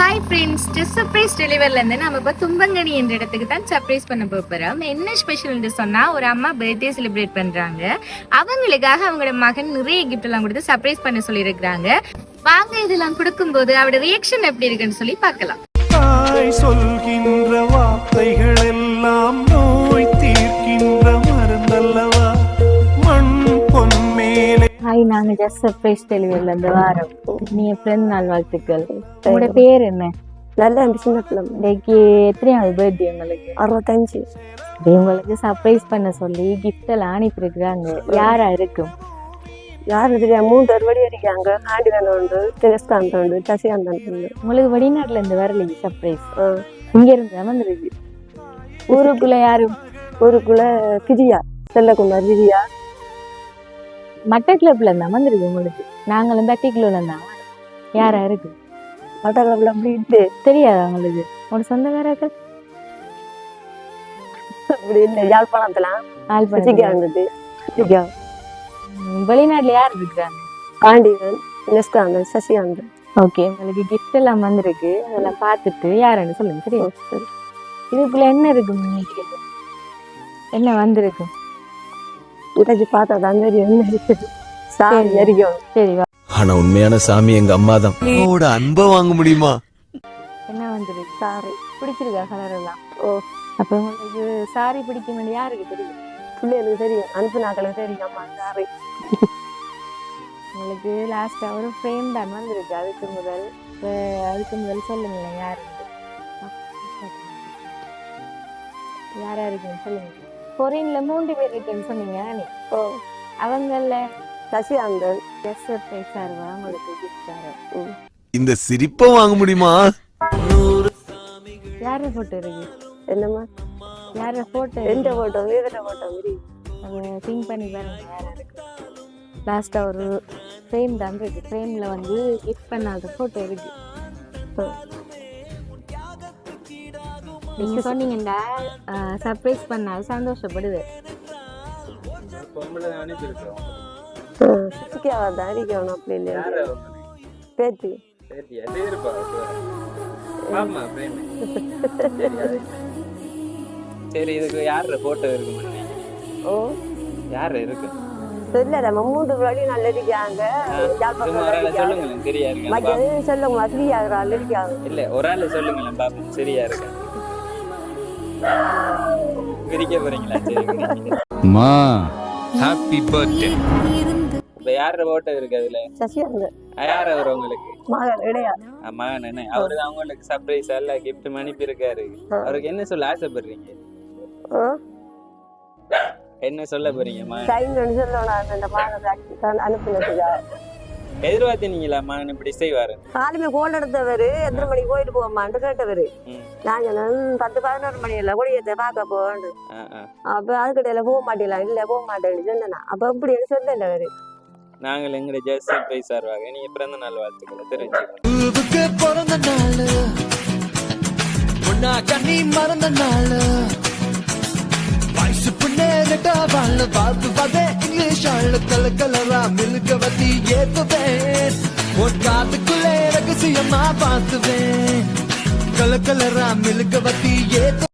Hi friends just surprise டெலிவரிலேருந்து நம்ம இப்போ தும்பங்கனி என்ற இடத்துக்கு தான் சர்ப்ரைஸ் பண்ண போகிறோம் என்ன ஸ்பெஷல்னு சொன்னால் ஒரு அம்மா பர்த்டே செலிப்ரேட் பண்ணுறாங்க அவங்களுக்காக அவங்களோட மகன் நிறைய gift எல்லாம் கொடுத்து சர்ப்ரைஸ் பண்ண சொல்லியிருக்கிறாங்க. வாங்க இதெல்லாம் கொடுக்கும்போது அவரோட ரியாக்ஷன் எப்படி இருக்குன்னு சொல்லி பார்க்கலாம். தாய் சொல்கின்ற வார்த்தைகள் எல்லாம் நோய் தீர்க்கின்ற மருந்தல்லவா? மண் பொன்மேலே. ஹாய் நாங்க ஜஸ்ட் சர்ப்ரைஸ் டெலிவரில இருந்து வாரோம். நீங்க பிறந்த நாள் வாழ்த்துக்கள் உங்களோட பேர் என்ன நல்ல சின்ன பிள்ளை இன்னைக்கு எத்தனையாவது பர்த்டே உங்களுக்கு அறுபத்தஞ்சு உங்களுக்கு சர்ப்ரைஸ் பண்ண சொல்லி கிஃப்ட் எல்லாம் அனுப்பியிருக்கிறாங்க யாரா இருக்கும் யார் தெரியா மூணு பேர் வழி இருக்காங்க ஆண்டிகன் உண்டு தினஸ்காந்த் உண்டு சசிகாந்தன் உண்டு உங்களுக்கு வெளிநாட்டுல இருந்து வரலையே சர்ப்ரைஸ். இங்க இருந்து வந்திருக்கு ஊருக்குள்ள யாரும் ஊருக்குள்ள பிரியா செல்லகுமார் பிரியா மட்டக்கிளப்ல இருந்தா வந்திருக்கு உங்களுக்கு நாங்களும் தட்டிக்குள்ள இருந்தா யாரா இருக்கு மட்டக்களப்பில் அப்படி இல்லை தெரியாதா உங்களுக்கு உங்களோட சொந்தக்காரர்கள் அப்படி இல்லை யாழ்ப்பாணத்துல. வெளிநாட்டுல யார் இருக்கிறாங்க ஆண்டிகன் தினஸ்காந்தன் சசிகாந்தன். ஓகே உங்களுக்கு கிஃப்ட் எல்லாம் வந்திருக்கு. அதெல்லாம் பார்த்துட்டு யாருன்னு சொல்லுங்க சரியா. இதுக்குள்ள என்ன இருக்கு உங்களுக்கு என்ன வந்திருக்கு? இன்றைக்கு பார்த்தா தான் தெரியும் என்ன இருக்குது சாமி சரி. சரி ஆனா உண்மையான சாமி எங்க அம்மா தான். அம்மாவோட அன்பை வாங்க முடியுமா? என்ன வந்திருக்கு சாரி. பிடிச்சிருக்கா கலர் எல்லாம்? ஓ. அப்ப உங்களுக்கு சாரி பிடிக்கும் யாருக்கு தெரியும்? பிள்ளைகளுக்கு தெரியும். அனுப்புனாக்களுக்கு தெரியும். அம்மா சாரி உங்களுக்கு லாஸ்டா ஒரு ஃப்ரேம் தான் வந்திருக்கு. அதுக்கு முதல் அதுக்கு முதல் சொல்லுங்களேன் யாரு யாரா இருக்குன்னு சொல்லுங்க? கொரியன்ல மூன்று பேர் இருக்குன்னு சொன்னீங்க நீ ஓ. அவங்கள சசிகாந்தன். ஜஸ்ட் சர்ப்ரைஸ் ஆர்வா உங்களுக்கு கிஃப்ட் தரோம் இந்த சிரிப்பை வாங்க முடியுமா? யாரு போட்டோ இருக்கு என்னம்மா? யார போட்டோ எந்த போட்டோ வீரட்ட போட்டோ மாதிரி திங்க் பண்ணி பாருங்க யாரா இருக்கு. லாஸ்டா ஒரு ஃப்ரேம் தான் இருக்கு. ஃப்ரேம்ல வந்து கிஃப்ட் பண்ணாத போட்டோ இருக்கு நீங்க சொன்னீங்கடா சர்ப்ரைஸ் பண்ணால் சந்தோஷப்படுது. தான் அடிக்கணும் அப்படி இல்லையா? பேத்தி. சரி இதுக்கு யார போட்டோ இருக்கு ஓ. யார் இருக்கு? சொல்லல மூன்று வழி நல்ல இருக்காங்க சொல்லுங்களேன் சரியா இருக்கு? மற்றது சொல்லுங்க இருக்காங்க இல்ல ஒரு ஆளை சொல்லுங்களேன் பாப்போம் சரியா இருக்கு? பிரிக்க போறீங்களா? சரி பிரிங்க. மா ஹாப்பி பர்த்டே இப்ப யார போட்டோ இருக்கு. அதுல சசிகாந்தன் யார் அவர் உங்களுக்கு? மகன் இடையா என்ன? அவரு உங்களுக்கு சர்ப்ரைஸ் எல்லாம் கிஃப்ட் அனுப்பி இருக்காரு. அவருக்கு என்ன சொல்ல ஆசைப்படுறீங்க? என்ன சொல்ல போறீங்க எதிர்பார்த்தீங்களா மகன் இப்படி செய்வாரு? காலையில கோல் எடுத்தவர் எத்தனை மணிக்கு கோயிலுக்கு போகமான்னு கேட்டவர். சொன்னேன் பத்து பதினோரு மணி இல்லை கொடியத்தை பார்க்க ஆ. அப்ப அதுக்கிடையில போக மாட்டீங்களா? இல்ல போக மாட்டேன்னு சொன்னேன். அப்ப இப்படின்னு சொல்லல அவரு. நாங்கள் எங்களுடைய ஜஸ்ட் சர்ப்ரைஸ் ஆர்வாங்க நீங்க பிறந்த நாள் வாழ்த்துக்களை தெரிஞ்சுக்கணும் பிறந்த நாள். ஒன்னா கண்ணி மறந்த நாள். வயசு புண்ணேட்டா வாழ. பார்த்து பார்த்தே இங்கிலீஷ் ஆள். கல கலரா மில்க வத்தி ஏத்துவேன். ஒரு காத்துக்குள்ளே ரகசியமா பார்த்துவேன். கல கலரா மில்க வத்தி ஏத்து